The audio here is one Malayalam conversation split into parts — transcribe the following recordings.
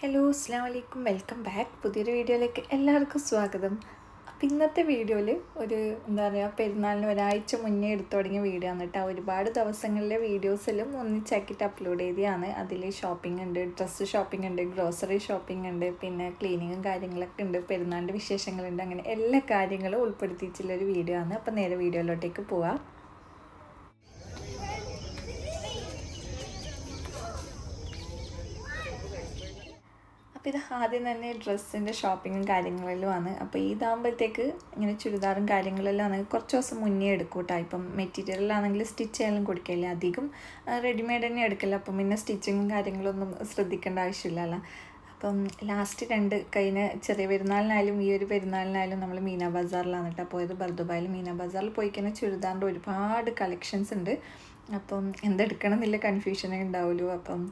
ഹലോ അസ്സാം വലൈക്കും വെൽക്കം ബാക്ക്. പുതിയൊരു വീഡിയോയിലേക്ക് എല്ലാവർക്കും സ്വാഗതം. അപ്പം ഇന്നത്തെ വീഡിയോയിൽ ഒരു എന്താ പറയുക പെരുന്നാളിന് ഒരാഴ്ച മുന്നേ എടുത്തു തുടങ്ങിയ വീഡിയോ ആണ് കേട്ടോ. ഒരുപാട് ദിവസങ്ങളിലെ വീഡിയോസിലും ഒന്നിച്ചാക്കിയിട്ട് അപ്ലോഡ് ചെയ്തതാണ്. അതിൽ ഷോപ്പിംഗ് ഉണ്ട് ഡ്രസ്സ് ഷോപ്പിംഗ് ഉണ്ട് ഗ്രോസറി ഷോപ്പിംഗ് ഉണ്ട് പിന്നെ ക്ലീനിങ്ങും കാര്യങ്ങളൊക്കെ ഉണ്ട് പെരുന്നാളിന്റെ വിശേഷങ്ങളുണ്ട് അങ്ങനെ എല്ലാ കാര്യങ്ങളും ഉൾപ്പെടുത്തിയിട്ടുള്ളൊരു വീഡിയോ ആണ്. അപ്പം നേരെ വീഡിയോയിലോട്ടേക്ക് പോവാം. അപ്പോൾ ഇത് ആദ്യം തന്നെ ഡ്രസ്സിന്റെ ഷോപ്പിങ്ങും കാര്യങ്ങളെല്ലാം ആണ് അപ്പോൾ ഇതാകുമ്പോഴത്തേക്ക് ഇങ്ങനെ ചുരിദാറും കാര്യങ്ങളെല്ലാം ആണെങ്കിൽ കുറച്ച് ദിവസം മുന്നേ എടുക്കും കേട്ടോ. ഇപ്പം മെറ്റീരിയലാണെങ്കിൽ സ്റ്റിച്ച് ചെയ്യാനും കൊടുക്കില്ല അധികം. റെഡിമെയ്ഡ് തന്നെ എടുക്കില്ല. അപ്പം പിന്നെ സ്റ്റിച്ചിങ്ങും കാര്യങ്ങളൊന്നും ശ്രദ്ധിക്കേണ്ട ആവശ്യമില്ലല്ലോ. അപ്പം ലാസ്റ്റ് രണ്ട് കഴിഞ്ഞ ചെറിയ പെരുന്നാളിനായാലും ഈ ഒരു പെരുന്നാളിനായാലും നമ്മൾ മീന ബസാറിലാണ് കേട്ടോ പോയത്. ബർദുബായിൽ മീന ബസാറിൽ പോയി കഴിഞ്ഞാൽ ചുരിദാറിന്റെ ഒരുപാട് കളക്ഷൻസ് ഉണ്ട്. അപ്പം എന്തെടുക്കണം എന്നില്ല കൺഫ്യൂഷനേ ഉണ്ടാവുള്ളൂ അപ്പം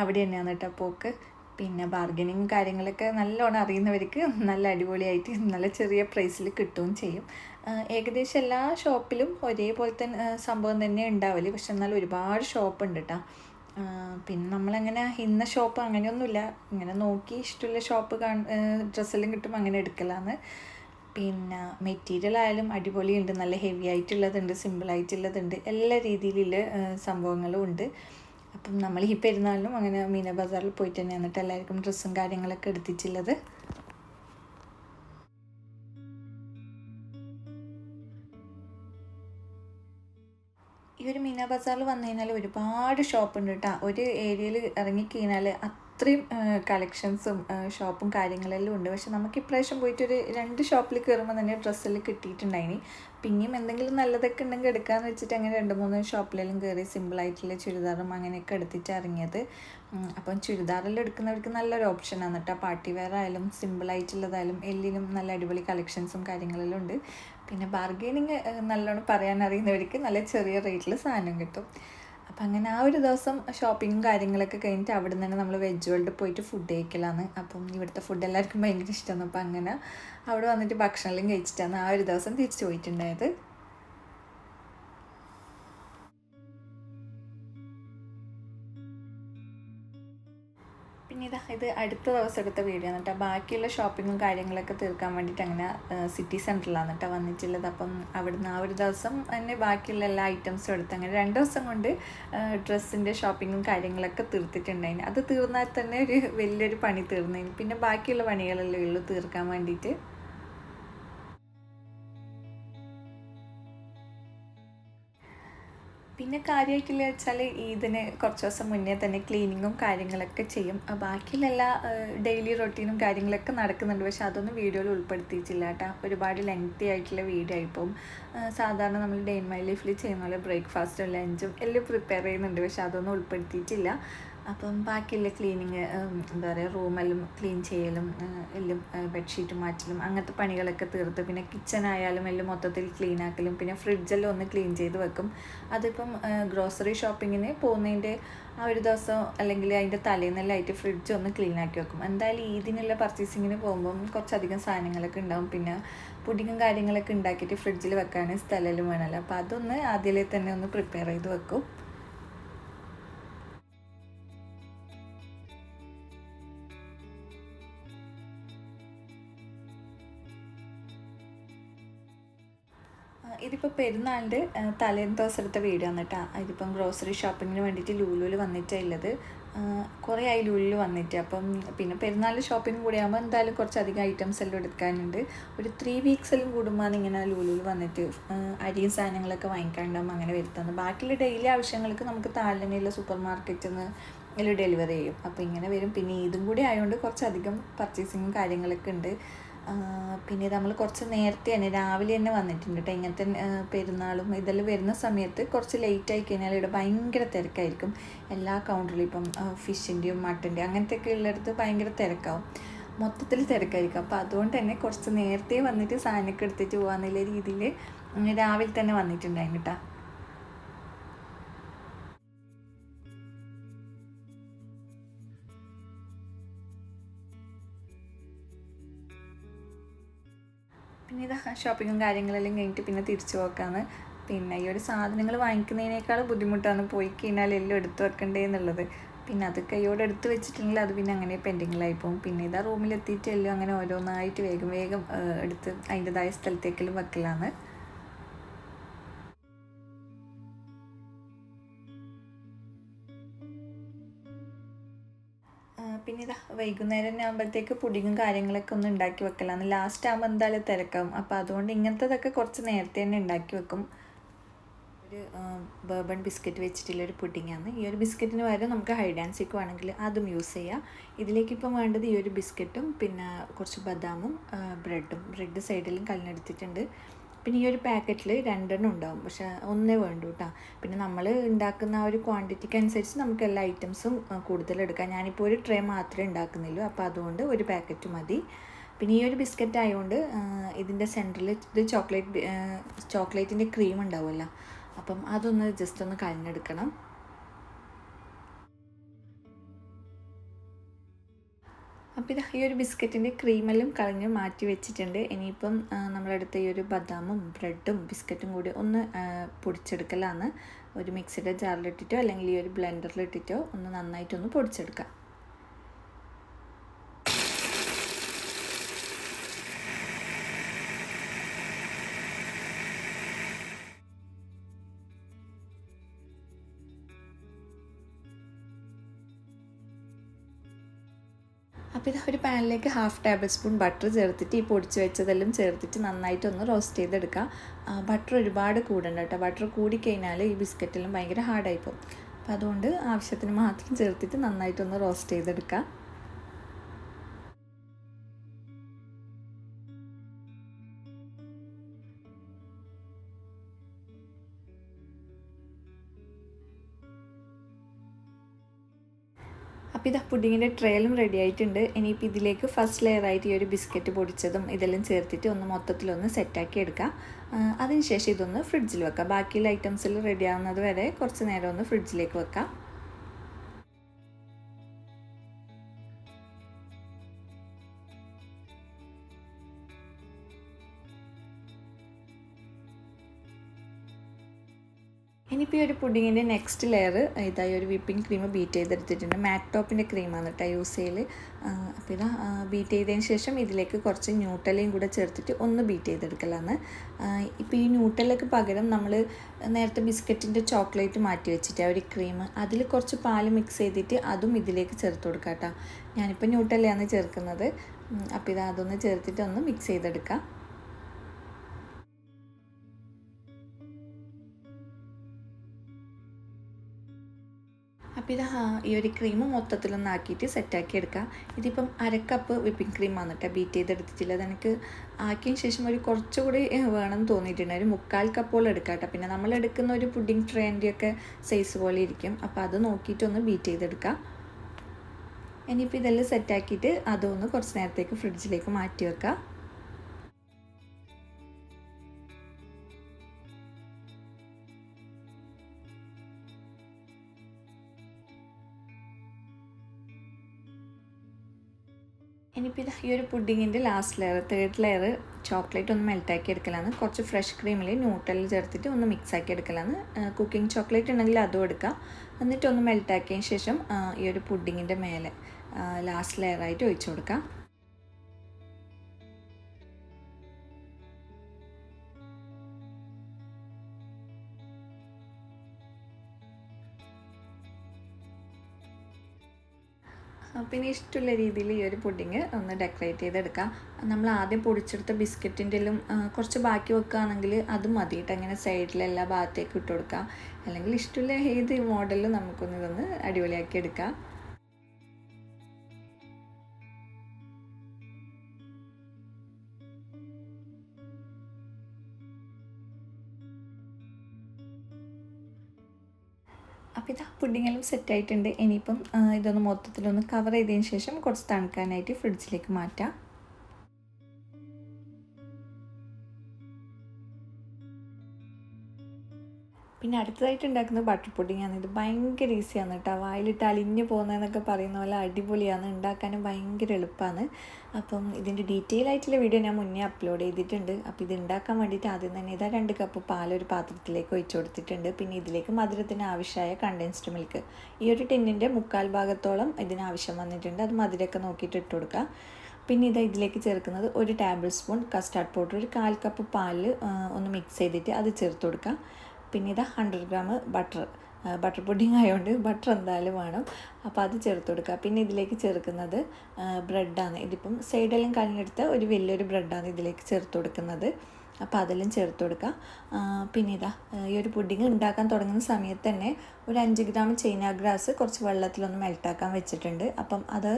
അവിടെ തന്നെയാണ് കേട്ടോ പോക്ക്. പിന്നെ ബാർഗനിങ് കാര്യങ്ങളൊക്കെ നല്ലോണം അറിയുന്നവർക്ക് നല്ല അടിപൊളിയായിട്ട് നല്ല ചെറിയ പ്രൈസിൽ കിട്ടുകയും ചെയ്യും. ഏകദേശം എല്ലാ ഷോപ്പിലും ഒരേപോലെ തന്നെ സംഭവം തന്നെ ഉണ്ടാവില്ല പക്ഷെ എന്നാൽ ഒരുപാട് ഷോപ്പ് ഉണ്ട് കേട്ടോ പിന്നെ നമ്മളങ്ങനെ ഇന്ന ഷോപ്പ് അങ്ങനെയൊന്നുമില്ല. ഇങ്ങനെ നോക്കി ഇഷ്ടമുള്ള ഷോപ്പ് കാ ഡ്രസ്സെല്ലാം കിട്ടും അങ്ങനെ എടുക്കലാണ് പിന്നെ മെറ്റീരിയൽ ആയാലും അടിപൊളിയുണ്ട്. നല്ല ഹെവി ആയിട്ടുള്ളതുണ്ട് സിമ്പിൾ ആയിട്ടുള്ളതുണ്ട്. എല്ലാ രീതിയിലുള്ള സംഭവങ്ങളും ഉണ്ട്. അപ്പം നമ്മൾ ഈ പെരുന്നാളിനും അങ്ങനെ മീന ബസാറിൽ പോയിട്ട് തന്നെ എന്നിട്ട് എല്ലാവർക്കും ഡ്രസ്സും കാര്യങ്ങളൊക്കെ എടുത്തിട്ടുള്ളത്. ഈ ഒരു മീന ബസാറിൽ വന്നു കഴിഞ്ഞാൽ ഒരുപാട് ഷോപ്പ് ഉണ്ട് കേട്ടോ. ഒരു ഏരിയയിൽ ഇറങ്ങിക്കഴിഞ്ഞാൽ അത്രയും കളക്ഷൻസും ഷോപ്പും കാര്യങ്ങളെല്ലാം ഉണ്ട്. പക്ഷെ നമുക്ക് ഇപ്രാവശ്യം പോയിട്ട് ഒരു രണ്ട് ഷോപ്പിൽ കയറുമ്പോൾ തന്നെ ഡ്രസ്സെല്ലാം കിട്ടിയിട്ടുണ്ടായിനി. പിന്നെയും എന്തെങ്കിലും നല്ലതൊക്കെ ഉണ്ടെങ്കിൽ എടുക്കാമെന്ന് വെച്ചിട്ട് അങ്ങനെ രണ്ട് മൂന്ന് ഷോപ്പിലെല്ലാം കയറി സിമ്പിളായിട്ടുള്ള ചുരിദാറും അങ്ങനെയൊക്കെ എടുത്തിട്ട് ഇറങ്ങിയത്. അപ്പം ചുരിദാറെല്ലാം എടുക്കുന്നവർക്ക് നല്ലൊരു ഓപ്ഷനാണ് കേട്ടോ. പാർട്ടി വെയർ ആയാലും സിമ്പിളായിട്ടുള്ളതായാലും എല്ലിനും നല്ല അടിപൊളി കളക്ഷൻസും കാര്യങ്ങളെല്ലാം ഉണ്ട്. പിന്നെ ബാർഗെയിനിങ് നല്ലോണം പറയാൻ അറിയുന്നവർക്ക് നല്ല ചെറിയ റേറ്റിൽ സാധനം കിട്ടും. അപ്പം അങ്ങനെ ആ ഒരു ദിവസം ഷോപ്പിങ്ങും കാര്യങ്ങളൊക്കെ കഴിഞ്ഞിട്ട് അവിടെ നിന്ന് തന്നെ നമ്മൾ വെജ് വേൾഡ് പോയിട്ട് ഫുഡ് കഴിക്കലാണ് അപ്പം ഇവിടുത്തെ ഫുഡ് എല്ലാവർക്കും ഭയങ്കര ഇഷ്ടമാണ് അപ്പം അങ്ങനെ അവിടെ വന്നിട്ട് ഭക്ഷണമെല്ലാം കഴിച്ചിട്ടാണ് ആ ഒരു ദിവസം തിരിച്ചു പോയിട്ടുണ്ടായത്. പിന്നെ ഇതാ ഇത് അടുത്ത ദിവസം എടുത്ത വീഡിയോ എന്നിട്ട് ബാക്കിയുള്ള ഷോപ്പിങ്ങും കാര്യങ്ങളൊക്കെ തീർക്കാൻ വേണ്ടിയിട്ട് അങ്ങനെ സിറ്റി സെന്ററിലാണ് കേട്ടോ വന്നിട്ടുള്ളത്. അപ്പം അവിടുന്ന് ആ ഒരു ദിവസം തന്നെ ബാക്കിയുള്ള എല്ലാ ഐറ്റംസും എടുത്ത് അങ്ങനെ രണ്ട് ദിവസം കൊണ്ട് ഡ്രസ്സിന്റെ ഷോപ്പിങ്ങും കാര്യങ്ങളൊക്കെ തീർത്തിട്ടുണ്ടായിന്. അത് തീർന്നാൽ തന്നെ ഒരു വലിയൊരു പണി തീർന്നതിന് പിന്നെ ബാക്കിയുള്ള പണികളല്ലേ ഉള്ളൂ തീർക്കാൻ വേണ്ടിയിട്ട്. പിന്നെ കാര്യമായിട്ടില്ല വെച്ചാൽ ഇതിന് കുറച്ച് ദിവസം മുന്നേ തന്നെ ക്ലീനിങ്ങും കാര്യങ്ങളൊക്കെ ചെയ്യും. ബാക്കിയുള്ള എല്ലാ ഡെയിലി റൊട്ടീനും കാര്യങ്ങളൊക്കെ നടക്കുന്നുണ്ട്. പക്ഷെ അതൊന്നും വീഡിയോയിൽ ഉൾപ്പെടുത്തിയിട്ടില്ല കേട്ടോ. ഒരുപാട് ലെങ്തി ആയിട്ടുള്ള വീഡിയോ ആയിപ്പോൾ സാധാരണ നമ്മൾ ഡെയിൻ മൈ ലൈഫിൽ ചെയ്യുന്ന പോലെ ബ്രേക്ക്ഫാസ്റ്റും ലഞ്ചും എല്ലാം പ്രിപ്പയർ ചെയ്യുന്നുണ്ട്. പക്ഷെ അതൊന്നും ഉൾപ്പെടുത്തിയിട്ടില്ല. അപ്പം ബാക്കിയുള്ള ക്ലീനിങ് എന്താ പറയുക റൂമെല്ലാം ക്ലീൻ ചെയ്യലും എല്ലാം ബെഡ്ഷീറ്റ് മാറ്റലും അങ്ങനത്തെ പണികളൊക്കെ തീർത്ത് പിന്നെ കിച്ചൺ ആയാലും എല്ലാം മൊത്തത്തിൽ ക്ലീൻ ആക്കലും പിന്നെ ഫ്രിഡ്ജെല്ലാം ഒന്ന് ക്ലീൻ ചെയ്ത് വെക്കും. അതിപ്പം ഗ്രോസറി ഷോപ്പിങ്ങിന് പോകുന്നതിന്റെ ആ ഒരു ദിവസം അല്ലെങ്കിൽ അതിന്റെ തലേന്നെല്ലാമായിട്ട് ഫ്രിഡ്ജ് ഒന്ന് ക്ലീൻ ആക്കി വെക്കും. എന്തായാലും ഈദിനുള്ള പർച്ചേസിങ്ങിന് പോകുമ്പം കുറച്ചധികം സാധനങ്ങളൊക്കെ ഉണ്ടാവും. പിന്നെ പുഡിങ്ങും കാര്യങ്ങളൊക്കെ ഉണ്ടാക്കിയിട്ട് ഫ്രിഡ്ജിൽ വെക്കാൻ സ്ഥലമെല്ലാം വേണമല്ലോ. അപ്പോൾ അതൊന്ന് ആദ്യമേ തന്നെ ഒന്ന് പ്രിപ്പയർ ചെയ്ത് വെക്കും. ഇതിപ്പോൾ പെരുന്നാളിന്റെ തലേന്ന് ദിവസം എടുത്ത വീഡിയോ കേട്ടോ ഇതിപ്പം ഗ്രോസറി ഷോപ്പിങ്ങിന് വേണ്ടിയിട്ട് ലൂലുവിൽ വന്നിട്ടാണ് ഉള്ളത് കുറേ ആയി ലൂലിൽ വന്നിട്ട്. അപ്പം പിന്നെ പെരുന്നാളിൽ ഷോപ്പിംഗ് കൂടി ആകുമ്പോൾ എന്തായാലും കുറച്ചധികം ഐറ്റംസ് എല്ലാം എടുക്കാനുണ്ട്. ഒരു ത്രീ വീക്സ് എല്ലാം കൂടുമ്പോൾ ഇങ്ങനെ ലൂലുവിൽ വന്നിട്ട് അരിയും സാധനങ്ങളൊക്കെ വാങ്ങിക്കാണ്ടാകും അങ്ങനെ വരുത്തുന്നത്. ബാക്കിയുള്ള ഡെയിലി ആവശ്യങ്ങൾക്ക് നമുക്ക് താഴെ തന്നെയുള്ള സൂപ്പർ മാർക്കറ്റിൽ നിന്ന് എല്ലാം ഡെലിവറി ചെയ്യും. അപ്പോൾ ഇങ്ങനെ വരും. പിന്നെ ഇതും കൂടി ആയതുകൊണ്ട് കുറച്ചധികം പർച്ചേസിങ്ങും കാര്യങ്ങളൊക്കെ ഉണ്ട്. പിന്നെ നമ്മൾ കുറച്ച് നേരത്തെ തന്നെ രാവിലെ തന്നെ വന്നിട്ടുണ്ട് കേട്ടോ ഇങ്ങനത്തെ പെരുന്നാളും ഇതെല്ലാം വരുന്ന സമയത്ത് കുറച്ച് ലേറ്റ് ആയി കഴിഞ്ഞാൽ ഇവിടെ ഭയങ്കര തിരക്കായിരിക്കും. എല്ലാ കൗണ്ടറിലും ഇപ്പം ഫിഷിന്റെയും മട്ടന്റെയും അങ്ങനത്തെ ഒക്കെ ഉള്ളിടത്ത് ഭയങ്കര തിരക്കാവും. മൊത്തത്തിൽ തിരക്കായിരിക്കും. അപ്പോൾ അതുകൊണ്ട് തന്നെ കുറച്ച് നേരത്തെ വന്നിട്ട് സാധനമൊക്കെ എടുത്തിട്ട് പോകാമെന്നുള്ള രീതിയിൽ രാവിലെ തന്നെ വന്നിട്ടുണ്ടായിരുന്നു കേട്ടോ ഷോപ്പിങ്ങും കാര്യങ്ങളെല്ലാം കഴിഞ്ഞിട്ട് പിന്നെ തിരിച്ചു പോക്കാന്ന്. പിന്നെ ഈ ഒരു സാധനങ്ങൾ വാങ്ങിക്കുന്നതിനേക്കാൾ ബുദ്ധിമുട്ടാണ് പോയി കഴിഞ്ഞാൽ എല്ലാം എടുത്തു വെക്കണ്ടേ എന്നുള്ളത്. പിന്നെ അത് കൈയോടെ എടുത്ത് വെച്ചിട്ടുണ്ടെങ്കിൽ അത് പിന്നെ അങ്ങനെ പെൻഡിങ്ങിലായി പോകും. പിന്നെ ഇതാ റൂമിലെത്തിയിട്ടെല്ലാം അങ്ങനെ ഓരോന്നായിട്ട് വേഗം വേഗം എടുത്ത് അതിന്റെതായ സ്ഥലത്തേക്കെല്ലാം വെക്കലാണ്. വൈകുന്നേരം തന്നെ ആകുമ്പോഴത്തേക്ക് പുഡിങ്ങും കാര്യങ്ങളൊക്കെ ഒന്ന് ഉണ്ടാക്കി വെക്കലാണ് ലാസ്റ്റ് ആകുമ്പോൾ എന്തായാലും തിരക്കാവും. അപ്പോൾ അതുകൊണ്ട് ഇങ്ങനത്തതൊക്കെ കുറച്ച് നേരത്തെ തന്നെ ഉണ്ടാക്കി വെക്കും. ഒരു ബേബൺ ബിസ്ക്കറ്റ് വെച്ചിട്ടുള്ള ഒരു പുഡിങ്ങാണ് ഈ ഒരു ബിസ്ക്കറ്റിന് പകരം നമുക്ക് ഹൈഡാൻസിക്ക് വേണമെങ്കിൽ അതും യൂസ് ചെയ്യാം. ഇതിലേക്ക് ഇപ്പം വേണ്ടത് ഈ ഒരു ബിസ്ക്കറ്റും പിന്നെ കുറച്ച് ബദാമും ബ്രെഡും ബ്രെഡ് സൈഡിലും കലിനെടുത്തിട്ടുണ്ട് പിന്നെ ഈ ഒരു പാക്കറ്റിൽ രണ്ടെണ്ണം ഉണ്ടാവും. പക്ഷെ ഒന്നേ വേണ്ടൂ കേട്ടോ പിന്നെ നമ്മൾ ഉണ്ടാക്കുന്ന ആ ഒരു ക്വാണ്ടിറ്റിക്ക് അനുസരിച്ച് നമുക്ക് എല്ലാ ഐറ്റംസും കൂടുതൽ എടുക്കാം. ഞാനിപ്പോൾ ഒരു ട്രേ മാത്രമേ ഉണ്ടാക്കുന്നുള്ളൂ. അപ്പോൾ അതുകൊണ്ട് ഒരു പാക്കറ്റ് മതി. പിന്നെ ഈ ഒരു ബിസ്ക്കറ്റ് ആയതുകൊണ്ട് ഇതിന്റെ സെന്ററിൽ ഇത് ചോക്ലേറ്റ് ചോക്ലേറ്റിന്റെ ക്രീം ഉണ്ടാവുമല്ലോ. അപ്പം അതൊന്ന് ജസ്റ്റ് ഒന്ന് കലഞ്ഞെടുക്കണം അപ്പോൾ ഇത് ഈ ഒരു ബിസ്ക്കറ്റിന്റെ ക്രീമെല്ലാം കളഞ്ഞ് മാറ്റി വെച്ചിട്ടുണ്ട്. ഇനിയിപ്പം നമ്മളെടുത്ത ഈ ഒരു ബദാമും ബ്രെഡും ബിസ്ക്കറ്റും കൂടി ഒന്ന് പൊടിച്ചെടുക്കലാണ് ഒരു മിക്സിയുടെ ജാറിലിട്ടിട്ടോ അല്ലെങ്കിൽ ഈ ഒരു ബ്ലെൻഡറിലിട്ടിട്ടോ ഒന്ന് നന്നായിട്ടൊന്ന് പൊടിച്ചെടുക്കാം. പാനിലേക്ക് ഹാഫ് ടേബിൾ സ്പൂൺ ബട്ടർ ചേർത്തിട്ട് ഈ പൊടിച്ച് വെച്ചതെല്ലാം ചേർത്തിട്ട് നന്നായിട്ടൊന്ന് റോസ്റ്റ് ചെയ്തെടുക്കുക. ബട്ടർ ഒരുപാട് കൂടണ്ട കേട്ടോ. ബട്ടർ കൂടിക്കഴിഞ്ഞാൽ ഈ ബിസ്ക്കറ്റെല്ലാം ഭയങ്കര ഹാർഡായി പോകും. അപ്പോൾ അതുകൊണ്ട് ആവശ്യത്തിന് മാത്രം ചേർത്തിട്ട് നന്നായിട്ടൊന്ന് റോസ്റ്റ് ചെയ്തെടുക്കുക. അപ്പോൾ ഇത് പുഡിങ്ങിന്റെ ട്രെയിലും റെഡി ആയിട്ടുണ്ട്. ഇനിയിപ്പോൾ ഇതിലേക്ക് ഫസ്റ്റ് ലെയർ ആയിട്ട് ഈ ഒരു ബിസ്ക്കറ്റ് പൊടിച്ചതും ഇതെല്ലാം ചേർത്തിട്ട് ഒന്ന് മൊത്തത്തിലൊന്ന് സെറ്റാക്കി എടുക്കാം. അതിനുശേഷം ഇതൊന്ന് ഫ്രിഡ്ജിൽ വെക്കാം. ബാക്കിയുള്ള ഐറ്റംസിൽ റെഡി ആവുന്നത് വരെ കുറച്ച് നേരം ഒന്ന് ഫ്രിഡ്ജിലേക്ക് വെക്കാം. ഒരു പുഡിങ്ങിന്റെ നെക്സ്റ്റ് ലെയർ ഇതായി ഒരു വിപ്പിംഗ് ക്രീം ബീറ്റ് ചെയ്തെടുത്തിട്ടുണ്ട്. മാറ്റ് ടോപ്പിന്റെ ക്രീമാണ് കേട്ടോ യൂസ് ചെയ്യൽ അപ്പോൾ ഇതാ ബീറ്റ് ചെയ്തതിന് ശേഷം ഇതിലേക്ക് കുറച്ച് ന്യൂട്ടലയും കൂടെ ചേർത്തിട്ട് ഒന്ന് ബീറ്റ് ചെയ്തെടുക്കലാണ്. ഇപ്പോൾ ഈ ന്യൂട്ടലക്ക് പകരം നമ്മൾ നേരത്തെ ബിസ്ക്കറ്റിന്റെ ചോക്ലേറ്റ് മാറ്റി വെച്ചിട്ട് ആ ഒരു ക്രീം അതിൽ കുറച്ച് പാൽ മിക്സ് ചെയ്തിട്ട് അതും ഇതിലേക്ക് ചേർത്ത് കൊടുക്കാം കേട്ടോ ഞാനിപ്പോൾ ന്യൂട്ടലയാണ് ചേർക്കുന്നത്. അപ്പോൾ ഇത് അതൊന്ന് ചേർത്തിട്ട് ഒന്ന് മിക്സ് ചെയ്തെടുക്കാം. അപ്പോൾ ഇത് ഈ ഒരു ക്രീം മൊത്തത്തിലൊന്ന് ആക്കിയിട്ട് സെറ്റാക്കി എടുക്കാം. ഇതിപ്പം അരക്കപ്പ് വിപ്പിംഗ് ക്രീമാണ് കേട്ടോ ബീറ്റ് ചെയ്തെടുത്തിട്ടില്ല അതെനിക്ക് ആക്കിയതിന് ശേഷം ഒരു കുറച്ചുകൂടി വേണം തോന്നിയിട്ടുണ്ട്. ഒരു മുക്കാൽ കപ്പോളം എടുക്കാം കേട്ടോ പിന്നെ നമ്മൾ എടുക്കുന്ന ഒരു പുഡിംഗ് ട്രേന്റെയൊക്കെ സൈസ് പോലെ ഇരിക്കും. അപ്പോൾ അത് നോക്കിയിട്ടൊന്ന് ബീറ്റ് ചെയ്തെടുക്കാം. ഇനിയിപ്പോൾ ഇതെല്ലാം സെറ്റാക്കിയിട്ട് അതൊന്ന് കുറച്ച് നേരത്തേക്ക് ഫ്രിഡ്ജിലേക്ക് മാറ്റി വെക്കാം. ഇനിയിപ്പോൾ ഈ ഒരു പുഡിങ്ങിന്റെ last layer third layer chocolate ഒന്ന് മെൽറ്റാക്കി എടുക്കലാണ്. കുറച്ച് ഫ്രഷ് ക്രീമിൽ ന്യൂട്ടലിൽ ചേർത്തിട്ട് ഒന്ന് മിക്സ് ആക്കി എടുക്കലാണ്. കുക്കിംഗ് ചോക്ലേറ്റ് ഉണ്ടെങ്കിൽ അതും എടുക്കാം. എന്നിട്ടൊന്ന് മെൽറ്റാക്കിയതിന് ശേഷം ഈ ഒരു പുഡിങ്ങിന്റെ മേലെ ലാസ്റ്റ് ലെയറായിട്ട് ഒഴിച്ചു കൊടുക്കാം. പിന്നെ ഇഷ്ടമുള്ള രീതിയിൽ ഈ ഒരു പുഡിങ് ഒന്ന് ഡെക്കറേറ്റ് ചെയ്തെടുക്കാം. നമ്മൾ ആദ്യം പൊടിച്ചെടുത്ത ബിസ്ക്കറ്റിന്റെ എല്ലാം കുറച്ച് ബാക്കി വെക്കുകയാണെങ്കിൽ അത് മതി കേട്ടോ അങ്ങനെ സൈഡിൽ എല്ലാ ഭാഗത്തേക്ക് ഇട്ട് കൊടുക്കാം. അല്ലെങ്കിൽ ഇഷ്ടമുള്ള ഏത് മോഡലും നമുക്കൊന്ന് ഇതൊന്ന് അടിപൊളിയാക്കി എടുക്കാം. പുഡിങ്ങെല്ലാം സെറ്റായിട്ടുണ്ട്. ഇനിയിപ്പം ഇതൊന്ന് മൊത്തത്തിലൊന്ന് കവർ ചെയ്തതിന് ശേഷം കുറച്ച് തണുക്കാനായിട്ട് ഫ്രിഡ്ജിലേക്ക് മാറ്റാം. പിന്നെ അടുത്തതായിട്ട് ഉണ്ടാക്കുന്ന ബട്ടർ പുഡിംഗ് ആണ്. ഇത് ഭയങ്കര ഈസിയാണ് കേട്ടോ. വായിലിട്ട് അലിഞ്ഞു പോകുന്നതെന്നൊക്കെ പറയുന്ന പോലെ അടിപൊളിയാണ്. ഉണ്ടാക്കാനും ഭയങ്കര എളുപ്പമാണ്. അപ്പം ഇതിന്റെ ഡീറ്റെയിൽ ആയിട്ടുള്ള വീഡിയോ ഞാൻ മുന്നേ അപ്ലോഡ് ചെയ്തിട്ടുണ്ട്. അപ്പോൾ ഇത് ഉണ്ടാക്കാൻ വേണ്ടിയിട്ട് ആദ്യം തന്നെ ഇതാ രണ്ട് കപ്പ് പാൽ ഒരു പാത്രത്തിലേക്ക് ഒഴിച്ചു കൊടുത്തിട്ടുണ്ട്. പിന്നെ ഇതിലേക്ക് മധുരത്തിന് ആവശ്യമായ കണ്ടൻസ്ഡ് മിൽക്ക് ഈ ഒരു ടിന്നിന്റെ മുക്കാൽ ഭാഗത്തോളം ഇതിന് ആവശ്യം വന്നിട്ടുണ്ട്. അത് മധുരമൊക്കെ നോക്കിയിട്ട് ഇട്ട് കൊടുക്കുക പിന്നെ ഇത് ഇതിലേക്ക് ചേർക്കുന്നത് ഒരു ടേബിൾ സ്പൂൺ കസ്റ്റാർഡ് പൗഡർ ഒരു കാൽ കപ്പ് പാലിൽ ഒന്ന് മിക്സ് ചെയ്തിട്ട് അത് ചേർത്ത് കൊടുക്കുക പിന്നെ ഇത് hundred gram butter butter pudding ആയതുകൊണ്ട് ബട്ടർ എന്തായാലും വേണം. അപ്പോൾ അത് ചേർത്ത് കൊടുക്കുക പിന്നെ ഇതിലേക്ക് ചേർക്കുന്നത് ബ്രെഡാണ് ഇതിപ്പം സൈഡെല്ലാം കഴിഞ്ഞെടുത്ത ഒരു വലിയൊരു ബ്രെഡാണ് ഇതിലേക്ക് ചേർത്ത് കൊടുക്കുന്നത്. അപ്പോൾ അതെല്ലാം ചേർത്ത് കൊടുക്കുക പിന്നെ ഇതാ ഈ ഒരു പുഡിങ് ഉണ്ടാക്കാൻ തുടങ്ങുന്ന സമയത്ത് തന്നെ ഒരു അഞ്ച് ഗ്രാം ചൈന ഗ്രാസ് കുറച്ച് വെള്ളത്തിലൊന്ന് മെൽട്ടാക്കാൻ വെച്ചിട്ടുണ്ട്. അപ്പം അത്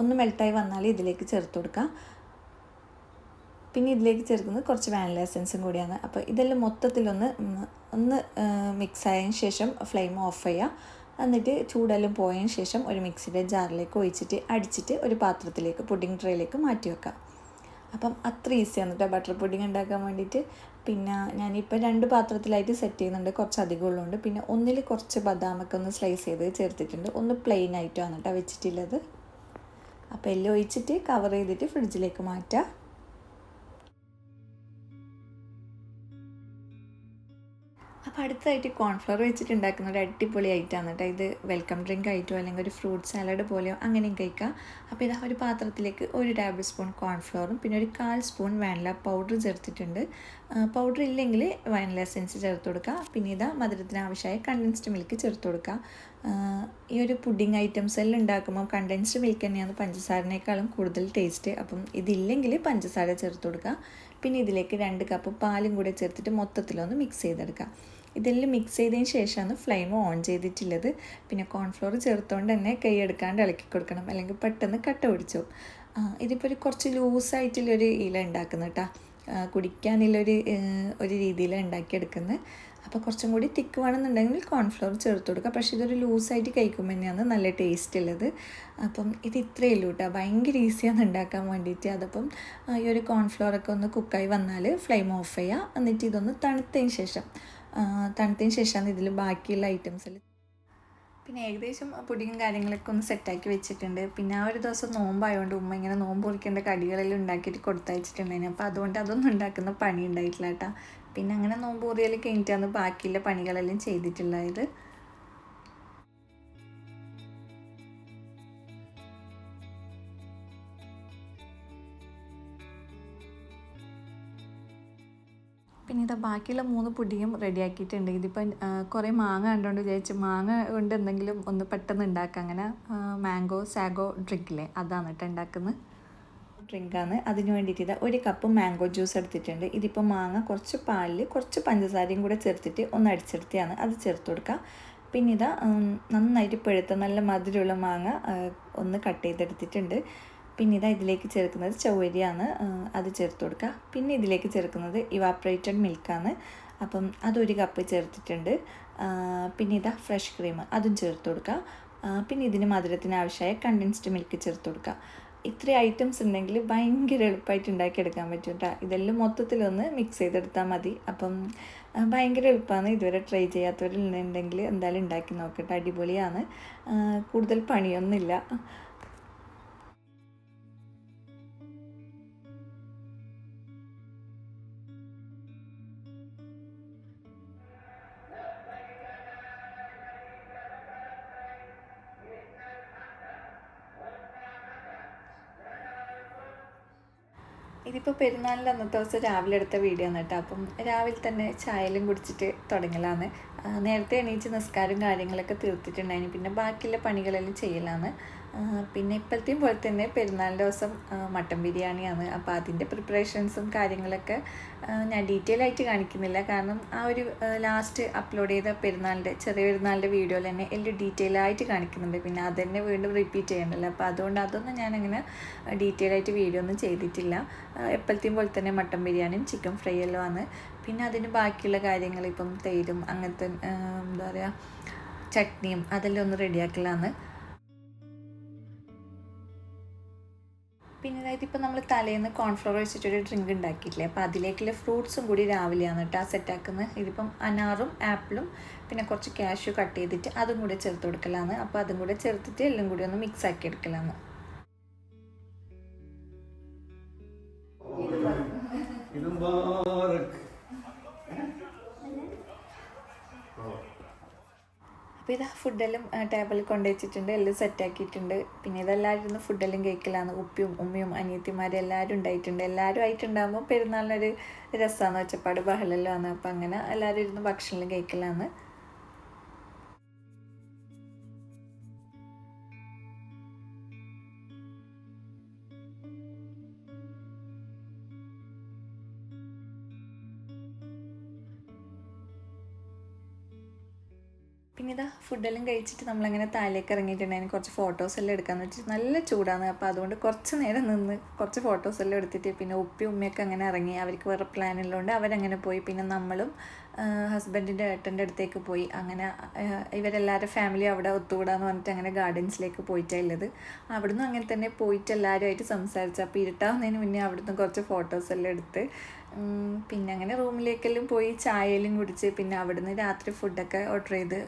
ഒന്ന് മെൽട്ടായി വന്നാൽ ഇതിലേക്ക് ചേർത്ത് കൊടുക്കുക പിന്നെ ഇതിലേക്ക് ചേർക്കുന്നത് കുറച്ച് വാനില എസൻസും കൂടിയാണ്. അപ്പോൾ ഇതെല്ലാം മൊത്തത്തിലൊന്ന് ഒന്ന് മിക്സ് ആയതിന് ശേഷം ഫ്ലെയിം ഓഫ് ചെയ്യുക എന്നിട്ട് ചൂടെല്ലാം പോയതിന് ശേഷം ഒരു മിക്സിയുടെ ജാറിലേക്ക് ഒഴിച്ചിട്ട് അടിച്ചിട്ട് ഒരു പാത്രത്തിലേക്ക് പുഡിംഗ് ട്രേയിലേക്ക് മാറ്റി വെക്കാം. അപ്പം അത്ര ഈസിയാണ് കേട്ടോ ബട്ടർ പുഡിംഗ് ഉണ്ടാക്കാൻ വേണ്ടിയിട്ട്. പിന്നെ ഞാനിപ്പോൾ രണ്ട് പാത്രത്തിലായിട്ട് സെറ്റ് ചെയ്യുന്നുണ്ട് കുറച്ച് അധികം ഉള്ളതുകൊണ്ട്. പിന്നെ ഒന്നിൽ കുറച്ച് ബദാമൊക്കെ ഒന്ന് സ്ലൈസ് ചെയ്ത് ചേർത്തിട്ടുണ്ട്. ഒന്ന് പ്ലെയിൻ ആയിട്ടാണ് കേട്ടോ വെച്ചിട്ടുള്ളത്. അപ്പോൾ എല്ലാം ഒഴിച്ചിട്ട് കവർ ചെയ്തിട്ട് ഫ്രിഡ്ജിലേക്ക് മാറ്റാം. അപ്പോൾ അടുത്തതായിട്ട് കോൺഫ്ലവർ വെച്ചിട്ട് ഉണ്ടാക്കുന്ന ഒരു അടിപൊളി ഐറ്റമാണ് കേട്ടോ ഇത് വെൽക്കം ഡ്രിങ്ക് ആയിട്ടോ അല്ലെങ്കിൽ ഒരു ഫ്രൂട്ട് സാലഡ് പോലെയോ അങ്ങനെയും കഴിക്കാം. അപ്പോൾ ഇതാ ഒരു പാത്രത്തിലേക്ക് ഒരു ടേബിൾ സ്പൂൺ കോൺഫ്ലവറും പിന്നെ ഒരു കാൽ സ്പൂൺ വാനില പൗഡർ ചേർത്തിട്ടുണ്ട്. പൗഡർ ഇല്ലെങ്കിൽ വാനില എസെൻസ് ചേർത്ത് കൊടുക്കുക പിന്നെ ഇതാ മധുരത്തിന് ആവശ്യമായ കണ്ടൻസ്ഡ് മിൽക്ക് ചേർത്ത് കൊടുക്കുക ഈ ഒരു പുഡിംഗ് ഐറ്റംസ് എല്ലാം ഉണ്ടാക്കുമ്പോൾ കണ്ടൻസ്ഡ് മിൽക്ക് തന്നെയാണ് പഞ്ചസാരനേക്കാളും കൂടുതൽ ടേസ്റ്റ് അപ്പം ഇതില്ലെങ്കിൽ പഞ്ചസാര ചേർത്ത് കൊടുക്കുക പിന്നെ ഇതിലേക്ക് രണ്ട് കപ്പ് പാലും കൂടെ ചേർത്തിട്ട് മൊത്തത്തിലൊന്ന് മിക്സ് ചെയ്തെടുക്കുക ഇതെല്ലാം മിക്സ് ചെയ്തതിന് ശേഷമാണ് ഫ്ലെയിം ഓൺ ചെയ്തിട്ടുള്ളത്. പിന്നെ കോൺഫ്ലോർ ചേർത്തുകൊണ്ട് തന്നെ കൈ എടുക്കാണ്ട് ഇളക്കി കൊടുക്കണം. അല്ലെങ്കിൽ പെട്ടെന്ന് കട്ട പിടിച്ചു. ഇതിപ്പോൾ ഒരു കുറച്ച് ലൂസായിട്ടുള്ളൊരു ഇല ഉണ്ടാക്കുന്നു കേട്ടോ കുടിക്കാനുള്ളൊരു ഒരു രീതിയിൽ ഉണ്ടാക്കിയെടുക്കുന്നത് അപ്പോൾ കുറച്ചും കൂടി തിക്ക് വേണമെന്നുണ്ടെങ്കിൽ കോൺഫ്ലവർ ചേർത്ത് കൊടുക്കുക പക്ഷേ ഇതൊരു ലൂസായിട്ട് കഴിക്കുമ്പോൾ തന്നെയാണ് നല്ല ടേസ്റ്റ് ഉള്ളത്. അപ്പം ഇത് ഇത്രയേ ഉള്ളൂ കേട്ടോ ഭയങ്കര ഈസിയാണ് ഉണ്ടാക്കാൻ വേണ്ടിയിട്ട്. അതപ്പം ഈ ഒരു കോൺഫ്ലവറൊക്കെ ഒന്ന് കുക്കായി വന്നാൽ ഫ്ലെയിം ഓഫ് ചെയ്യുക എന്നിട്ട് ഇതൊന്ന് തണുത്തതിന് ശേഷം തണുത്തതിന് ശേഷമാണ് ഇതിൽ ബാക്കിയുള്ള ഐറ്റംസിൽ പിന്നെ ഏകദേശം പുഡിങ്ങും കാര്യങ്ങളൊക്കെ ഒന്ന് സെറ്റാക്കി വെച്ചിട്ടുണ്ട്. പിന്നെ ആ ഒരു ദിവസം നോമ്പായതുകൊണ്ട് ഉമ്മ ഇങ്ങനെ നോമ്പ് പൊറിക്കേണ്ട കടികളെല്ലാം ഉണ്ടാക്കിയിട്ട് കൊടുത്തയച്ചിട്ടുണ്ടായിരുന്നു. അപ്പോൾ അതുകൊണ്ട് അതൊന്നും ഉണ്ടാക്കുന്ന പണി ഉണ്ടായിട്ടില്ല കേട്ടോ പിന്നെ അങ്ങനെ നോമ്പ് പൊറിയൽ കഴിഞ്ഞിട്ടാണ് ബാക്കിയുള്ള പണികളെല്ലാം ചെയ്തിട്ടുള്ളത്. പിന്നെ ഇതാ ബാക്കിയുള്ള മൂന്ന് പുഡിയും റെഡിയാക്കിയിട്ടുണ്ട്. ഇതിപ്പം കുറേ മാങ്ങ കണ്ടുകൊണ്ട് വിചാരിച്ച് മാങ്ങ കൊണ്ട് എന്തെങ്കിലും ഒന്ന് പെട്ടെന്ന് ഉണ്ടാക്കാം. അങ്ങനെ മാംഗോ സാഗോ ഡ്രിങ്കില്ലേ അതാണ് കേട്ടോ ഉണ്ടാക്കുന്നത്. ഡ്രിങ്കാണ്. അതിന് വേണ്ടിയിട്ട് ഇതാ ഒരു കപ്പ് മാംഗോ ജ്യൂസ് എടുത്തിട്ടുണ്ട്. ഇതിപ്പോൾ മാങ്ങ കുറച്ച് പാലിൽ കുറച്ച് പഞ്ചസാരയും കൂടെ ചേർത്തിട്ട് ഒന്ന് അടിച്ചെടുത്തിയാണ്. അത് ചേർത്ത് കൊടുക്കുക പിന്നെ ഇതാ നന്നായിട്ട് പഴുത്ത നല്ല മധുരമുള്ള മാങ്ങ ഒന്ന് കട്ട് ചെയ്തെടുത്തിട്ടുണ്ട്. പിന്നെ ഇതാ ഇതിലേക്ക് ചേർക്കുന്നത് ചൗവരിയാണ്. അത് ചേർത്ത് കൊടുക്കുക പിന്നെ ഇതിലേക്ക് ചേർക്കുന്നത് ഇവാപ്രേറ്റഡ് മിൽക്കാണ് അപ്പം അതൊരു കപ്പ് ചേർത്തിട്ടുണ്ട്. പിന്നെ ഇതാ ഫ്രഷ് ക്രീം അതും ചേർത്ത് കൊടുക്കുക പിന്നെ ഇതിന് മധുരത്തിന് ആവശ്യമായ കണ്ടൻസ്ഡ് മിൽക്ക് ചേർത്ത് കൊടുക്കുക ഇത്രയും ഐറ്റംസ് ഉണ്ടെങ്കിൽ ഭയങ്കര എളുപ്പമായിട്ട് ഉണ്ടാക്കിയെടുക്കാൻ പറ്റും കേട്ടോ ഇതെല്ലാം മൊത്തത്തിലൊന്ന് മിക്സ് ചെയ്തെടുത്താൽ മതി. അപ്പം ഭയങ്കര എളുപ്പമാണ് ഇതുവരെ ട്രൈ ചെയ്യാത്തവരുണ്ടെങ്കിൽ എന്തായാലും ഉണ്ടാക്കി നോക്കട്ടെ അടിപൊളിയാണ്. കൂടുതൽ പണിയൊന്നുമില്ല. ഇതിപ്പോൾ പെരുന്നാളിന്റെ അന്നത്തെ ദിവസം രാവിലെ എടുത്ത വീഡിയോ ആണ് കേട്ടോ. അപ്പം രാവിലെ തന്നെ ചായലും കുടിച്ചിട്ട് തുടങ്ങലാണ്. നേരത്തെ എണീച്ച് നിസ്കാരം കാര്യങ്ങളൊക്കെ തീർത്തിട്ടുണ്ടായിരുന്നു പിന്നെ ബാക്കിയുള്ള പണികളെല്ലാം ചെയ്യലാണ്. പിന്നെ ഇപ്പോഴത്തെയും പോലെ തന്നെ പെരുന്നാളിന്റെ ദിവസം മട്ടൻ ബിരിയാണിയാണ്. അപ്പോൾ അതിന്റെ പ്രിപ്പറേഷൻസും കാര്യങ്ങളൊക്കെ ഞാൻ ഡീറ്റെയിൽ ആയിട്ട് കാണിക്കുന്നില്ല. കാരണം ആ ഒരു ലാസ്റ്റ് അപ്ലോഡ് ചെയ്ത പെരുന്നാളിന്റെ ചെറിയ പെരുന്നാളിന്റെ വീഡിയോയിൽ തന്നെ എല്ലാം ഡീറ്റെയിൽ ആയിട്ട് കാണിക്കുന്നുണ്ട്. പിന്നെ അത് തന്നെ വീണ്ടും റിപ്പീറ്റ് ചെയ്യണ്ടല്ലോ അപ്പോൾ അതുകൊണ്ട് അതൊന്നും ഞാനങ്ങനെ ഡീറ്റെയിൽ ആയിട്ട് വീഡിയോ ഒന്നും ചെയ്തിട്ടില്ല. എപ്പോഴത്തെയും പോലെ തന്നെ മട്ടൻ ബിരിയാണിയും ചിക്കൻ ഫ്രൈ എല്ലാം ആണ്. പിന്നെ അതിന് ബാക്കിയുള്ള കാര്യങ്ങൾ ഇപ്പം തൈരും അങ്ങനത്തെ എന്താ പറയുക ചട്നിയും അതെല്ലാം ഒന്ന് റെഡിയാക്കലാണ് പിന്നെ അതായത് ഇപ്പം നമ്മൾ തലേന്ന് കോൺഫ്ലവർ വെച്ചിട്ടൊരു ഡ്രിങ്ക് ഉണ്ടാക്കിയിട്ടില്ലേ അപ്പോൾ അതിലേക്കുള്ള ഫ്രൂട്ട്സും കൂടി രാവിലെയാണ് കേട്ടോ ആ സെറ്റാക്കുന്നത് ഇതിപ്പം അനാറും ആപ്പിളും പിന്നെ കുറച്ച് ക്യാഷ് കട്ട് ചെയ്തിട്ട് അതും കൂടി ചേർത്ത് കൊടുക്കലാണ്. അപ്പോൾ അതും കൂടെ ചേർത്തിട്ട് എല്ലാം കൂടി ഒന്ന് മിക്സ് ആക്കി എടുക്കലാണ്. ഇത് അപ്പോൾ ഇതാ ഫുഡെല്ലാം ടേബിളിൽ കൊണ്ടുവച്ചിട്ടുണ്ട് എല്ലാം സെറ്റാക്കിയിട്ടുണ്ട് പിന്നെ ഇതെല്ലാവരും ഇരുന്ന് ഫുഡെല്ലാം കഴിക്കലാണ്. ഉപ്പിയും ഉമ്മയും അനിയത്തിമാരും എല്ലാവരും ഉണ്ടായിട്ടുണ്ട്. എല്ലാവരും ആയിട്ടുണ്ടാകുമ്പോൾ പെരുന്നാളിനൊരു രസമാണ് ഒച്ചപ്പാട് ബഹളെല്ലാം ആണ്. അപ്പോൾ അങ്ങനെ എല്ലാവരും ഇരുന്ന് ഭക്ഷണം കഴിക്കലാണ്. പിന്നെ ഇതാ ഫുഡെല്ലാം കഴിച്ചിട്ട് നമ്മളങ്ങനെ താഴേക്ക് ഇറങ്ങിയിട്ടുണ്ടായിരുന്നു കുറച്ച് ഫോട്ടോസ് എല്ലാം എടുക്കാന്ന് വെച്ചിട്ട് നല്ല ചൂടാണ് അപ്പോൾ അതുകൊണ്ട് കുറച്ച് നേരം നിന്ന് കുറച്ച് ഫോട്ടോസ് എല്ലാം എടുത്തിട്ട് പിന്നെ ഉപ്പി ഉമ്മയൊക്കെ അങ്ങനെ ഇറങ്ങി. അവർക്ക് വേറെ പ്ലാൻ ഉള്ളതുകൊണ്ട് അവരങ്ങനെ പോയി. പിന്നെ നമ്മളും ഹസ്ബൻഡിന്റെ ഏട്ടന്റെ അടുത്തേക്ക് പോയി. അങ്ങനെ ഇവരെല്ലാവരും ഫാമിലി അവിടെ ഒത്തുകൂടാന്ന് പറഞ്ഞിട്ട് അങ്ങനെ ഗാർഡൻസിലേക്ക് പോയിട്ടാണ് ഉള്ളത്. അവിടുന്ന് അങ്ങനെ തന്നെ പോയിട്ട് എല്ലാവരുമായിട്ട് സംസാരിച്ചു. അപ്പോൾ ഇരുട്ടാവുന്നതിന് മുന്നേ അവിടുന്ന് കുറച്ച് ഫോട്ടോസ് എല്ലാം എടുത്ത് പിന്നെ അങ്ങനെ റൂമിലേക്കെല്ലാം പോയി ചായയിലും കുടിച്ച് പിന്നെ അവിടുന്ന് രാത്രി ഫുഡൊക്കെ ഓർഡർ ചെയ്ത്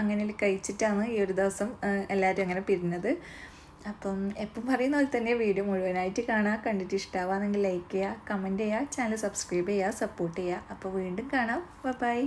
അങ്ങനെ കഴിച്ചിട്ടാണ് ഈ ഒരു ദിവസം എല്ലാവരും അങ്ങനെ പിരിഞ്ഞത്. അപ്പം എപ്പം പറയുന്ന പോലെ തന്നെ വീഡിയോ മുഴുവനായിട്ട് കാണാം കണ്ടിട്ട് ഇഷ്ടമാവാന്നെങ്കിൽ ലൈക്ക് ചെയ്യുക കമന്റ് ചെയ്യുക ചാനൽ സബ്സ്ക്രൈബ് ചെയ്യുക സപ്പോർട്ട് ചെയ്യുക അപ്പോൾ വീണ്ടും കാണാം. ബൈ